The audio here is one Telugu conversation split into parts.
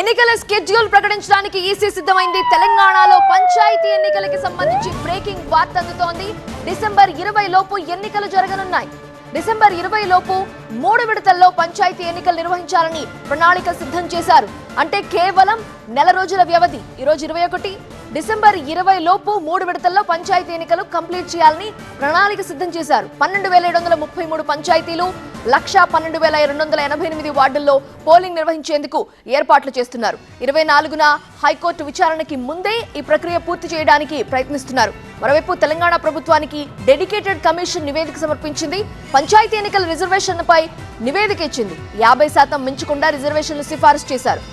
ఎన్నికల స్కెడ్యూల్ ప్రకటించడానికి ఈసీ సిద్ధమైంది. తెలంగాణలో పంచాయతీ ఎన్నికలకి సంబంధించి బ్రేకింగ్ వార్త అందుతోంది డిసెంబర్ ఇరవై లోపు ఎన్నికలు జరగనున్నాయి. డిసెంబర్ ఇరవై లోపు మూడు విడతల్లో పంచాయతీ ఎన్నికలు నిర్వహించాలని ప్రణాళిక సిద్ధం చేశారు. అంటే కేవలం నెల రోజుల వ్యవధి. ఈ రోజు ఇరవై ఒకటి. డిసెంబర్ ఇరవై లోపు మూడు విడతల్లో పంచాయతీ ఎన్నికలు కంప్లీట్ చేయాలని ప్రణాళిక సిద్ధం చేశారు. పన్నెండు వేల ఏడు వందల ముప్పై మూడు పంచాయతీలు లక్ష పన్నెండు వేల రెండు వందల ఎనభై ఎనిమిది వార్డుల్లో పోలింగ్ నిర్వహించేందుకు ఏర్పాట్లు చేస్తున్నారు. ఇరవై నాలుగున హైకోర్టు విచారణకి ముందే ఈ ప్రక్రియ పూర్తి చేయడానికి ప్రయత్నిస్తున్నారు. మరోవైపు తెలంగాణ ప్రభుత్వానికి డెడికేటెడ్ కమిషన్ నివేదిక సమర్పించింది. పంచాయతీ ఎన్నికల రిజర్వేషన్లపై నివేదిక ఇచ్చింది. యాభై శాతం మించకుండా రిజర్వేషన్లు సిఫారసు చేశారు.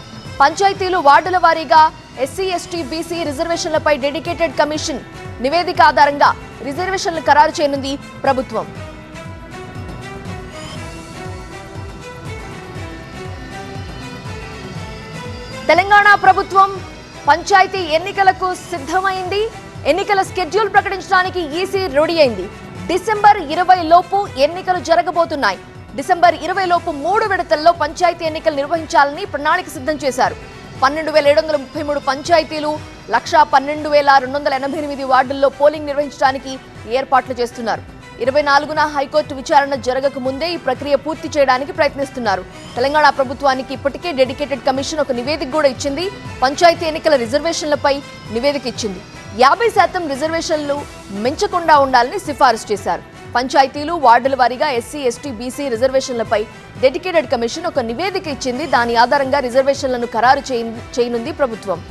పంచాయతీలు వార్డుల వారీగా ఎస్సీ ఎస్టీ బీసీ రిజర్వేషన్లపై డెడికేటెడ్ కమిషన్ నివేదిక ఆధారంగా రిజర్వేషన్లు ఖరారు చేయనుంది ప్రభుత్వం. తెలంగాణ ప్రభుత్వం పంచాయతీ ఎన్నికలకు సిద్ధమైంది. ఎన్నికల స్కెడ్యూల్ ప్రకటించడానికి ఈసీ రెడీ అయింది. డిసెంబర్ ఇరవై లోపు ఎన్నికలు జరగబోతున్నాయి. డిసెంబర్ ఇరవై లోపు మూడు విడతల్లో పంచాయతీ ఎన్నికలు నిర్వహించాలని ప్రణాళిక సిద్ధం చేశారు. పన్నెండు వేల ఏడు వందల ముప్పై మూడు పంచాయతీలు లక్షా పన్నెండు వేల రెండు వందల ఎనభై ఎనిమిది వార్డుల్లో పోలింగ్ నిర్వహించడానికి ఏర్పాట్లు చేస్తున్నారు. ఇరవై నాలుగున హైకోర్టు విచారణ జరగక ముందే ఈ ప్రక్రియ పూర్తి చేయడానికి ప్రయత్నిస్తున్నారు. తెలంగాణ ప్రభుత్వానికి ఇప్పటికే డెడికేటెడ్ కమిషన్ ఒక నివేదిక కూడా ఇచ్చింది. పంచాయతీ ఎన్నికల రిజర్వేషన్లపై నివేదిక ఇచ్చింది. యాభై శాతం రిజర్వేషన్లు మించకుండా ఉండాలని సిఫారసు చేశారు. పంచాయతీలు వార్డుల వారీగా ఎస్సీ ఎస్టీ బీసీ రిజర్వేషన్లపై డెడికేటెడ్ కమిషన్ ఒక నివేదిక ఇచ్చింది. దాని ఆధారంగా రిజర్వేషన్లను ఖరారు చేయనుంది ప్రభుత్వం.